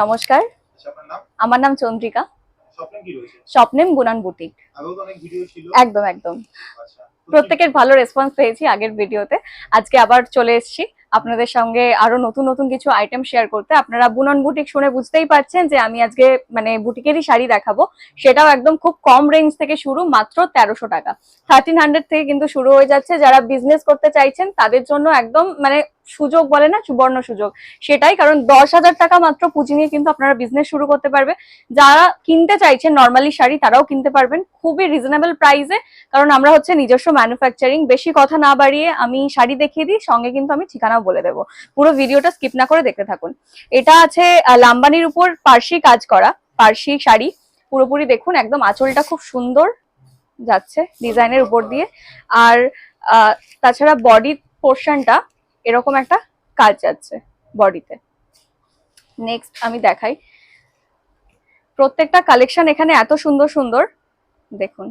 নমস্কার আচ্ছা আমার নাম চন্দ্রিকা। স্বপ্নেম বুনান বুটিক। একদম একদম। আচ্ছা প্রত্যেকের ভালো রেসপন্স পেয়েছি আগের ভিডিওতে। আজকে আবার চলে এসেছি আপনাদের সঙ্গে আরও নতুন নতুন কিছু আইটেম শেয়ার করতে। আপনারা বুনন বুটিক শুনে বুঝতেই পারছেন যে আমি আজকে মানে বুটিকেরই শাড়ি দেখাবো। সেটাও একদম খুব কম রেঞ্জ থেকে শুরু মাত্র তেরোশো টাকা। থার্টিন হান্ড্রেড থেকে কিন্তু শুরু হয়ে যাচ্ছে। যারা বিজনেস করতে চাইছেন তাদের জন্য একদম মানে সুযোগ বলে না, সুবর্ণ সুযোগ। সেটাই কারণ দশ হাজার টাকা মাত্র পুঁজি নিয়ে কিন্তু আপনারা বিজনেস শুরু করতে পারবে। যারা কিনতে চাইছেন নর্মালি শাড়ি, তারাও কিনতে পারবেন। খুবই রিজনেবল প্রাইসে কারণ আমরা হচ্ছে নিজস্ব ম্যানুফ্যাকচারিং বেশি কথা না বাড়িয়ে আমি শাড়ি দেখিয়ে দিই, সঙ্গে কিন্তু আমি ঠিকানাও বলে দেবো। পুরো ভিডিওটা স্কিপ না করে দেখতে থাকুন। এটা আছে লাম্বানির উপর পার্সি কাজ করা, পার্সি শাড়ি। পুরোপুরি দেখুন, একদম আঁচলটা খুব সুন্দর যাচ্ছে ডিজাইনের উপর দিয়ে। আর তাছাড়া বডি পোর্শনটা এরকম একটা কাজ যাচ্ছে বডিতে। নেক্সট আমি দেখাই। প্রত্যেকটা কালেকশন এখানে এত সুন্দর সুন্দর দেখুন।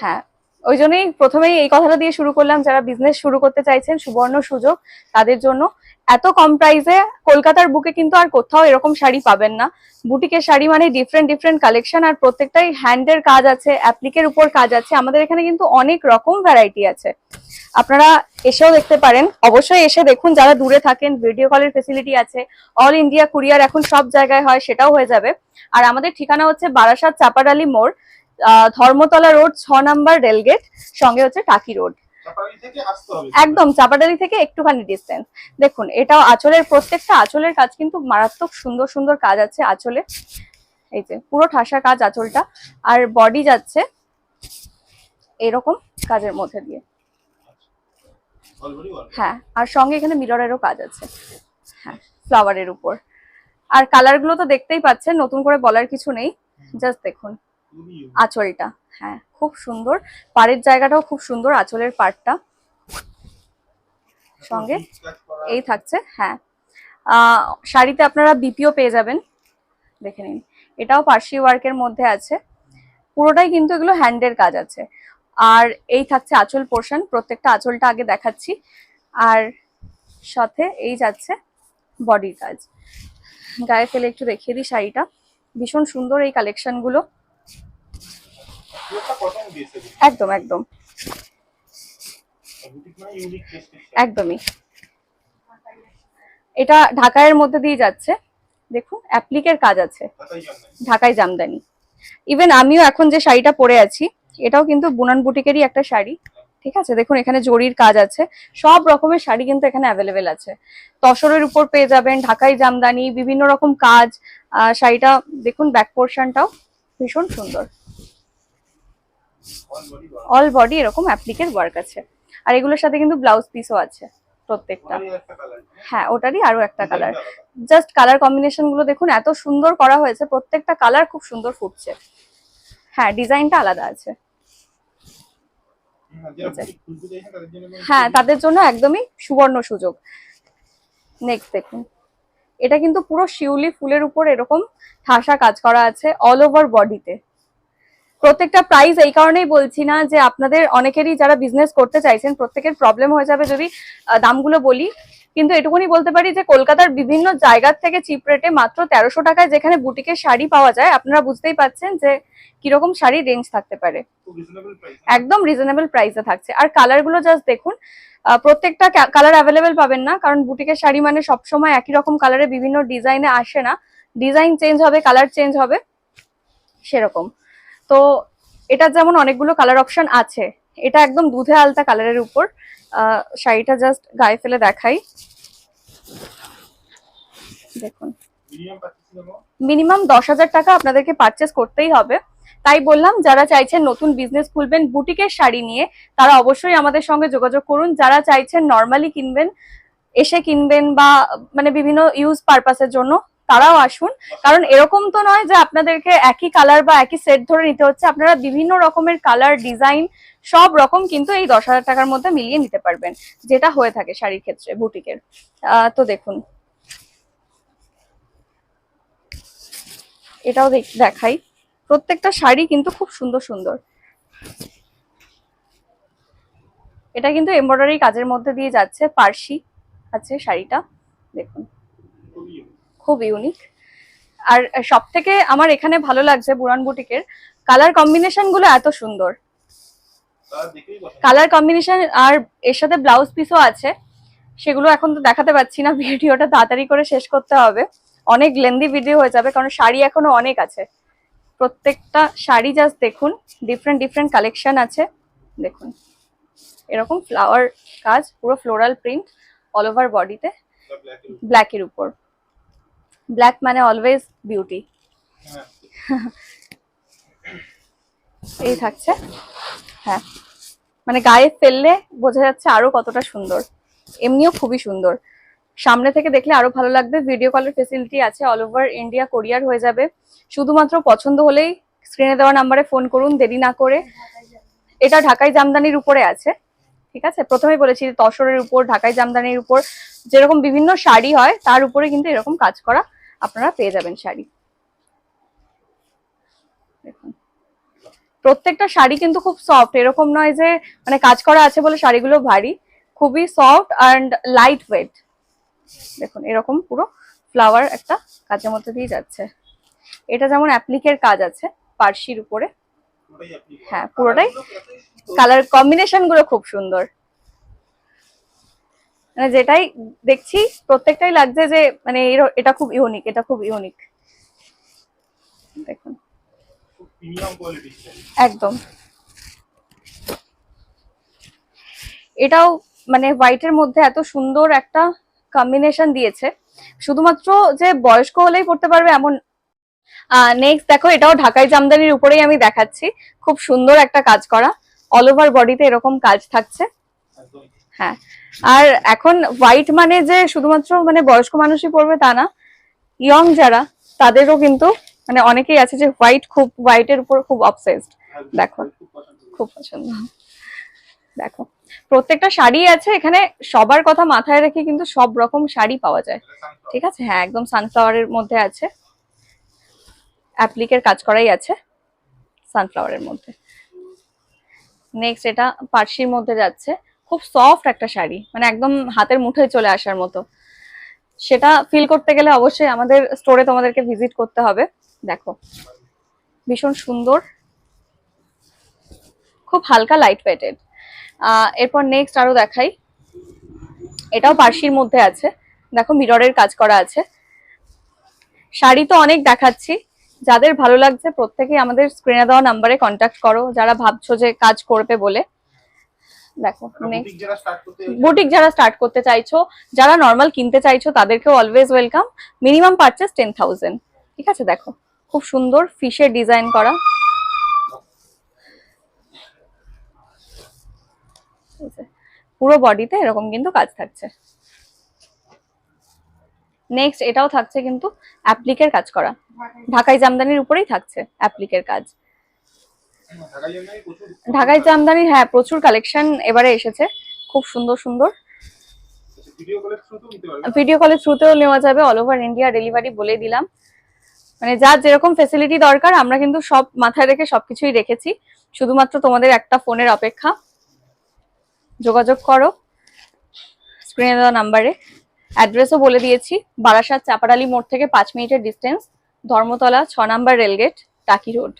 হ্যাঁ ওই জন্যই প্রথমেই এই কথাটা দিয়ে শুরু করলাম, যারা বিজনেস শুরু করতে চাইছেন, সুবর্ণ সুযোগ তাদের জন্য। এত কম প্রাইসে কলকাতার বুকে কিন্তু আর কোথাও এরকম শাড়ি পাবেন না। বুটিকের শাড়ি মানে ডিফারেন্ট ডিফারেন্ট কালেকশন আর প্রত্যেকটাই হ্যান্ডের কাজ আছে অ্যাপ্লিকের উপর কাজ আছে। আমাদের এখানে কিন্তু অনেক রকম ভ্যারাইটি আছে। আপনারা এসেও দেখতে পারেন। অবশ্যই এসে দেখুন, যারা দূরে থাকেন ভিডিও কলের ফেসিলিটি আছে অল ইন্ডিয়া কুরিয়ার এখন সব জায়গায় হয়, সেটাও হয়ে যাবে। আর আমাদের ঠিকানা হচ্ছে বারাসাত চাপাডালি মোড়। ধর্মতলা রোড ছ নাম্বার রেলগেট সঙ্গে হচ্ছে টাকি রোড। একদম চাপাডালি থেকে একটুখানি ডিস্টেন্স দেখুন এটাও আঁচলের প্রত্যেকটা আঁচলের কাজ কিন্তু মারাত্মক সুন্দর সুন্দর কাজ আছে আঁচলে এই যে পুরো ঠাসা কাজ আঁচলটা আর বডি যাচ্ছে এরকম কাজের মধ্যে দিয়ে। হ্যাঁ আর সঙ্গে এখানে মিররেরও কাজ আছে। হ্যাঁ ফ্লাওয়ারের উপর। আর কালারগুলো তো দেখতেই পাচ্ছেন নতুন করে বলার কিছু নেই। জাস্ট দেখুন। আঁচলটা হ্যাঁ খুব সুন্দর। পাড়ের জায়গাটাও খুব সুন্দর আঁচলের পাড়টা। সঙ্গে। এই থাকছে হ্যাঁ। শাড়িতে আপনারা বিপিও পেয়ে যাবেন। দেখে নিন। এটাও পার্সি ওয়ার্কের মধ্যে আছে। পুরোটাই কিন্তু এগুলো হ্যান্ডের কাজ আছে। আর এই থাকছে আঁচল পোর্শন প্রত্যেকটা আঁচলটা আগে দেখাচ্ছি। আর সাথে এই যাচ্ছে বডির কাজ। গায়ে ফেলে একটু দেখিয়ে দিই শাড়িটা। ভীষণ সুন্দর এই কালেকশনগুলো একদম একদম। একদমই। এটা ঢাকায়ের মধ্যে দিয়ে যাচ্ছে। দেখুন অ্যাপ্লিকের কাজ আছে। ঢাকায় জামদানি। ইভেন আমিও এখন যে শাড়িটা পরে আছি এটাও কিন্তু বুনান বুটিকেরই একটা শাড়ি। ঠিক আছে? দেখুন এখানে জরির কাজ আছে। সব রকমের শাড়ি কিন্তু এখানে অ্যাভেলেবেল আছে। তসরের উপর পেয়ে যাবেন ঢাকাই জামদানি বিভিন্ন রকম কাজ। আহ, শাড়িটা দেখুন ব্যাক পোর্শনটাও ভীষণ সুন্দর। অল বডি এরকম অ্যাপ্লিকের ওয়ার্ক আছে। আর এগুলোর সাথে কিন্তু ব্লাউজ পিসও আছে প্রত্যেকটা। হ্যাঁ ওটারই আরও একটা কালার। জাস্ট কালার কম্বিনেশনগুলো দেখুন এত সুন্দর করা হয়েছে প্রত্যেকটা কালার খুব সুন্দর ফুটছে। হ্যাঁ ডিজাইনটা আলাদা আছে। কোনো হ্যাঁ তাদের জন্য একদমই সুবর্ণ সুযোগ। নেক্সট দেখুন। এটা কিন্তু পুরো শিউলি ফুলের উপর এরকম ঠাসা কাজ করা আছে অল ওভার বডিতে প্রত্যেকটা প্রাইস এই কারণেই বলছি না যে আপনাদের অনেকেরই যারা বিজনেস করতে চাইছেন প্রত্যেকের প্রবলেম হয়ে যাবে যদি দামগুলো বলি। কিন্তু এটুকুনি বলতে পারি যে কলকাতার বিভিন্ন জায়গার থেকে চিপ রেটে মাত্র তেরোশো টাকায় যেখানে বুটিকের শাড়ি পাওয়া যায় আপনারা বুঝতেই পাচ্ছেন যে কীরকম শাড়ি রেঞ্জ থাকতে পারে। একদম রিজনেবল প্রাইসে থাকছে। আর কালারগুলো জাস্ট দেখুন প্রত্যেকটা কালার অ্যাভেলেবেল পাবেন না কারণ বুটিকের শাড়ি মানে সবসময় একই রকম কালারে বিভিন্ন ডিজাইনে আসে না। ডিজাইন চেঞ্জ হবে কালার চেঞ্জ হবে সেরকম। তো এটা যেমন অনেকগুলো কালার অপশন আছে, এটা একদম দুধে আলতা কালারের উপর। শাড়িটা জাস্ট গায়ে ফেলে দেখাই। দেখুন? মিনিমাম দশ হাজার টাকা আপনাদেরকে পারচেস করতেই হবে। তাই বললাম, যারা চাইছেন নতুন বিজনেস খুলবেন, বুটিকের শাড়ি নিয়ে, তারা অবশ্যই আমাদের সঙ্গে যোগাযোগ করুন। যারা চাইছেন নর্মালি কিনবেন, এসে কিনবেন বা মানে বিভিন্ন ইউজ পারপাসের জন্য তারাও আসুন। কারণ এরকম তো নয় যে আপনাদেরকে একই কালার বা একই সেট ধরে নিতে হচ্ছে। আপনারা বিভিন্ন রকমের কালার ডিজাইন সব রকম কিন্তু এই দশ হাজার টাকার মধ্যে মিলিয়ে নিতে পারবেন, যেটা হয়ে থাকে শাড়ির ক্ষেত্রে, বুটিকের। তো দেখুন। এটাও দেখ- দেখাই। প্রত্যেকটা শাড়ি কিন্তু খুব সুন্দর সুন্দর। এটা কিন্তু এমব্রয়ডারি কাজের মধ্যে দিয়ে যাচ্ছে, পার্সি আছে শাড়িটা। দেখুন। খুব ইউনিক আর সব থেকে আমার এখানে ভালো লাগছে বুরান বুটিকের কালার কম্বিনেশনগুলো এত সুন্দর। কালার কম্বিনেশন আর এর সাথে ব্লাউজ পিসও আছে, সেগুলো এখন তো দেখাতে পাচ্ছি না, ভিডিওটা তাড়াতাড়ি করে শেষ করতে হবে। অনেক লেন্দি ভিডিও হয়ে যাবে, কারণ শাড়ি এখনও অনেক আছে। প্রত্যেকটা শাড়ি জাস্ট দেখুন ডিফারেন্ট ডিফারেন্ট কালেকশন আছে। দেখুন, এরকম ফ্লাওয়ার কাজ, পুরো ফ্লোরাল প্রিন্ট অল ওভার বডিতে ব্ল্যাকের উপর। ব্ল্যাক মানে অলওয়েজ বিউটি এই থাকছে। হ্যাঁ। মানে গায়ে ফেললে বোঝা যাচ্ছে আরও কতটা সুন্দর। এমনিও খুবই সুন্দর। সামনে থেকে দেখলে আরও ভালো লাগবে। ভিডিও কলের ফেসিলিটি আছে অল ওভার ইন্ডিয়া কোরিয়ার হয়ে যাবে। শুধুমাত্র পছন্দ হলেই স্ক্রিনে দেওয়া নাম্বারে ফোন করুন, দেরি না করে। এটা ঢাকাই জামদানির উপরে আছে। ঠিক আছে? প্রথমেই বলেছি তসরের উপর, ঢাকাই জামদানির উপর। যেরকম বিভিন্ন শাড়ি হয়, তার উপরে কিন্তু এরকম কাজ করা আপনারা পেয়ে যাবেন শাড়ি। দেখুন। প্রত্যেকটা শাড়ি কিন্তু খুব সফট এরকম নয় যে মানে কাজ করা আছে বলে শাড়িগুলো ভারী খুবই সফট অ্যান্ড লাইট ওয়েট দেখুন এরকম পুরো ফ্লাওয়ার একটা কাজের মধ্যে দিয়ে যাচ্ছে। এটা যেমন অ্যাপ্লিকের কাজ আছে পার্সির উপরে। হ্যাঁ, পুরোটাই। কালার কম্বিনেশনগুলো খুব সুন্দর। মানে যেটাই দেখছি, প্রত্যেকটাই লাগছে যে মানে এটা খুব ইউনিক এটা খুব ইউনিক দেখুন। একদম। এটাও মানে হোয়াইটের মধ্যে এত সুন্দর একটা কম্বিনেশন দিয়েছে। শুধুমাত্র যে বয়স্ক হলেই পড়তে পারবে এমন নেক্সট দেখো, এটাও ঢাকাই জামদানির উপরেই আমি দেখাচ্ছি। খুব সুন্দর একটা কাজ করা। অল ওভার বডিতে এরকম কাজ থাকছে। হ্যাঁ। আর এখন হোয়াইট মানে যে শুধুমাত্র মানে বয়স্ক মানুষই পড়বে তা না ইয়ং যারা, তাদেরও কিন্তু মানে অনেকেই আছে যে হোয়াইট খুব হোয়াইটের উপর খুব অবসেসড দেখো। খুব পছন্দ। দেখো, প্রত্যেকটা শাড়ি আছে, এখানে সবার কথা মাথায় রেখে কিন্তু সব রকম শাড়ি পাওয়া যায়। ঠিক আছে? হ্যাঁ একদম সানফ্লাওয়ারের মধ্যে আছে। অ্যাপ্লিকের কাজ করাই আছে সানফ্লাওয়ারের মধ্যে। নেক্সট এটা পার্সির মধ্যে যাচ্ছে। খুব সফট একটা শাড়ি মানে একদম হাতের মুঠোয় চলে আসার মতো। সেটা ফিল করতে গেলে অবশ্যই আমাদের স্টোরে তোমাদেরকে ভিজিট করতে হবে। দেখো, ভীষণ সুন্দর, খুব হালকা লাইট ওয়েটেড এরপর নেক্সট আরও দেখাই। এটাও পার্সির মধ্যে আছে। দেখো মিররের কাজ করা আছে। শাড়ি তো অনেক দেখাচ্ছি। যাদের ভালো লাগছে, প্রত্যেকেই আমাদের স্ক্রিনে দেওয়া নাম্বারে কন্ট্যাক্ট করো। যারা ভাবছ যে কাজ করবে বলে দেখো নেক্সট বুটিক যারা স্টার্ট করতে চাইছো। যারা নর্মাল কিনতে চাইছো তাদেরকেও always welcome minimum purchase ten thousand ঠিক আছে দেখো খুব সুন্দর ফিশের ডিজাইন করা। পুরো বডিতে এরকম কিন্তু কাজ থাকছে। নেক্সট এটাও থাকছে কিন্তু অ্যাপ্লিকের কাজ করা। ঢাকাই জামদানির উপরেই থাকছে অ্যাপ্লিকের কাজ। ঢাকাই জামদানি হ্যাঁ প্রচুর কালেকশন এবারে এসেছে। খুব সুন্দর সুন্দর। ভিডিও কলের থ্রুতেও নেওয়া যাবে অল ওভার ইন্ডিয়া ডেলিভারি বলে দিলাম। মানে যার যেরকম ফেসিলিটি দরকার, আমরা কিন্তু সব মাথায় রেখে সবকিছুই রেখেছি। শুধুমাত্র তোমাদের একটা ফোনের অপেক্ষা। যোগাযোগ করো। স্ক্রিনে দেওয়া নাম্বারে অ্যাড্রেসও বলে দিয়েছি। বারাসাত চাপাডালি মোড় থেকে পাঁচ মিনিটের ডিস্টেন্স ধর্মতলা, ছ নাম্বার রেলগেট টাকি রোড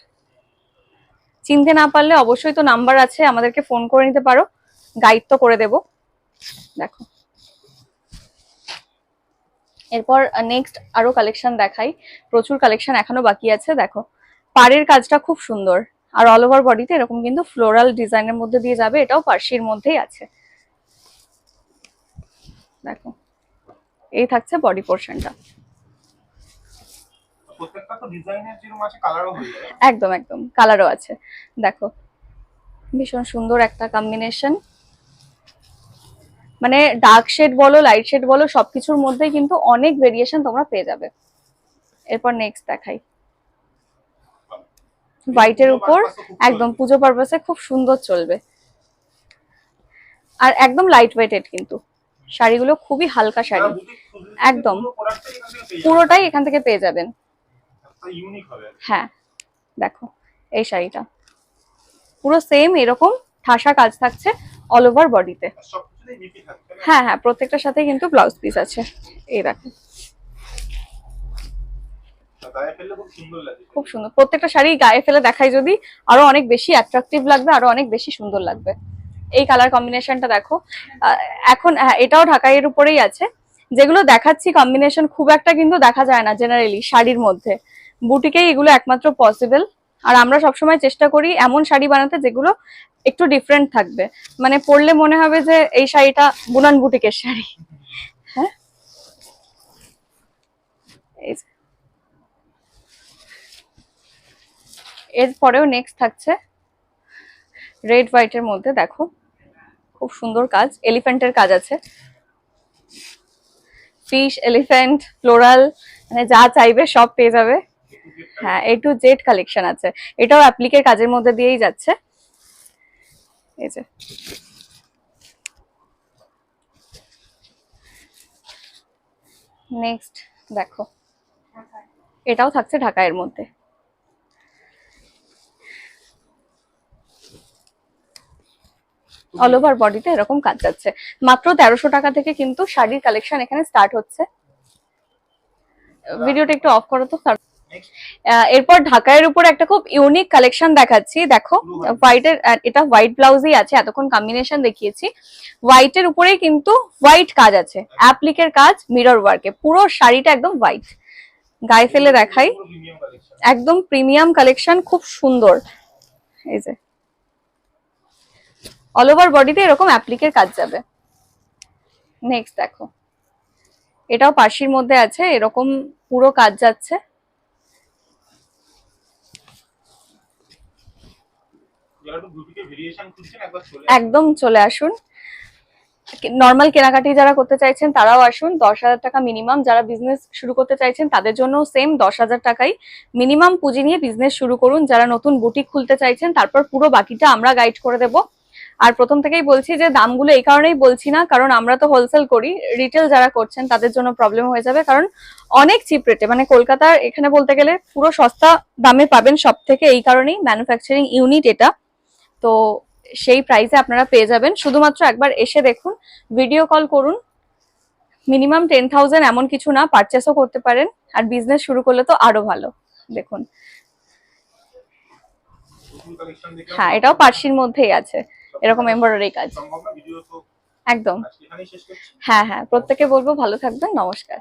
চিনতে না পারলে অবশ্যই তো নাম্বার আছে, আমাদেরকে ফোন করে নিতে পারো। গাইড তো করে দেব। দেখো। এরপর নেক্সট আরও কালেকশন দেখাই। প্রচুর কালেকশন এখনও বাকি আছে, দেখো। পাড়ের কাজটা খুব সুন্দর। আর অল ওভার বডিতে এরকম কিন্তু ফ্লোরাল ডিজাইনের মধ্যে দিয়ে যাবে, এটাও পার্সির মধ্যেই আছে। দেখো। এই থাকছে বডি পোর্শনটা প্রত্যেকটা তো ডিজাইনের যেরকম আছে কালারও হয়ে একদম একদম। কালারও আছে। দেখো ভীষণ সুন্দর একটা কম্বিনেশন মানে ডার্ক শেড বলো লাইট শেড বলো সবকিছুর মধ্যে কিন্তু অনেক ভেরিয়েশন তোমরা পেয়ে যাবে। এরপর নেক্সট দেখাই। হোয়াইটের উপর একদম পুজো পারপাসে খুব সুন্দর চলবে। আর একদম লাইট ওয়েটেড কিন্তু। শাড়িগুলো খুবই হালকা শাড়ি। একদম। পুরোটাই এখান থেকে পেয়ে যাবেন। ইউনিক হবে হ্যাঁ দেখো এই শাড়িটা। পুরো সেম এরকম ঠাসা কাজ থাকছে অল ওভার বডিতে? হ্যাঁ হ্যাঁ প্রত্যেকটার সাথে কিন্তু ব্লাউজ পিস আছে। এই দেখো। খুব সুন্দর প্রত্যেকটা শাড়ি গায়ে ফেলে দেখাই যদি আরও অনেক বেশি অ্যাট্রাকটিভ লাগবে আরও অনেক বেশি সুন্দর লাগবে। এই কালার কম্বিনেশনটা দেখো। এখন হ্যাঁ, এটাও ঢাকাইয়ের উপরেই আছে। যেগুলো দেখাচ্ছি কম্বিনেশন খুব একটা কিন্তু দেখা যায় না জেনারেলি শাড়ির মধ্যে। বুটিকেই এগুলো একমাত্র পসিবল আর আমরা সবসময় চেষ্টা করি এমন শাড়ি বানাতে যেগুলো একটু ডিফারেন্ট থাকবে। মানে পরলে মনে হবে যে এই শাড়িটা বুনান বুটিকের শাড়ি। হ্যাঁ? এরপরেও নেক্সট থাকছে। রেড হোয়াইটের মধ্যে দেখো, খুব সুন্দর কাজ। এলিফ্যান্টের কাজ আছে। ফিশ এলিফ্যান্ট ফ্লোরাল মানে যা চাইবে সব পেয়ে যাবে। হ্যাঁ এ টু জেড কালেকশন আছে। এটাও অ্যাপ্লিকের কাজের মধ্যে দিয়েই যাচ্ছে। এই যে। নেক্সট দেখো। এটাও থাকছে ঢাকায়ের মধ্যে। অল ওভার বডিতে এরকম কাজ যাচ্ছে। মাত্র তেরোশো টাকা থেকে কিন্তু শাড়ির কালেকশন এখানে স্টার্ট হচ্ছে। ভিডিওটা একটু অফ করো তো এরপর ঢাকায়ের উপর একটা খুব ইউনিক কালেকশন দেখাচ্ছি। দেখো হোয়াইটের এটা হোয়াইট ব্লাউজই আছে এতক্ষণ কম্বিনেশন দেখিয়েছি। হোয়াইটের উপরেই কিন্তু হোয়াইট কাজ আছে। অ্যাপ্লিকের কাজ মিরর ওয়ার্কে পুরো শাড়িটা একদম হোয়াইট গায়ে ফেলে দেখাই। একদম প্রিমিয়াম কালেকশন খুব সুন্দর। এই যে। অল ওভার বডিতে এরকম অ্যাপ্লিকের কাজ যাবে। নেক্সট দেখো। এটাও পাশির মধ্যে আছে এরকম পুরো কাজ যাচ্ছে যারা একটু বুটিকে ভেরিয়েশন খুঁজছেন একবার চলে একদম চলে আসুন। নর্মাল কেনাকাটি যারা করতে চাইছেন, তারাও আসুন। দশ হাজার টাকা মিনিমাম যারা বিজনেস শুরু করতে চাইছেন, তাদের জন্য সেম দশ হাজার টাকাই। মিনিমাম পুঁজি নিয়ে বিজনেস শুরু করুন। যারা নতুন বুটিক খুলতে চাইছেন, তারপর পুরো বাকিটা আমরা গাইড করে দেব। আর প্রথম থেকেই বলছি যে, দামগুলো এই কারণেই বলছি না, কারণ আমরা তো হোলসেল করি। রিটেল যারা করছেন, তাদের জন্য প্রবলেম হয়ে যাবে। কারণ অনেক চিপ রেটে মানে কলকাতার এখানে বলতে গেলে পুরো সস্তা দামে পাবেন সব থেকে এই কারণেই। ম্যানুফ্যাকচারিং ইউনিট এটা। তো সেই প্রাইসে আপনারা পেয়ে যাবেন। শুধুমাত্র একবার এসে দেখুন ভিডিও কল করুন। মিনিমাম টেন থাউজেন্ড এমন কিছু না পারচেসও করতে পারেন। আর বিজনেস শুরু করলে তো আরও ভালো, দেখুন। হ্যাঁ এটাও পার্সির মধ্যেই আছে। এরকম এমব্রয়ডারি কাজ। একদম। হ্যাঁ হ্যাঁ প্রত্যেকে বলব ভালো থাকবেন, নমস্কার।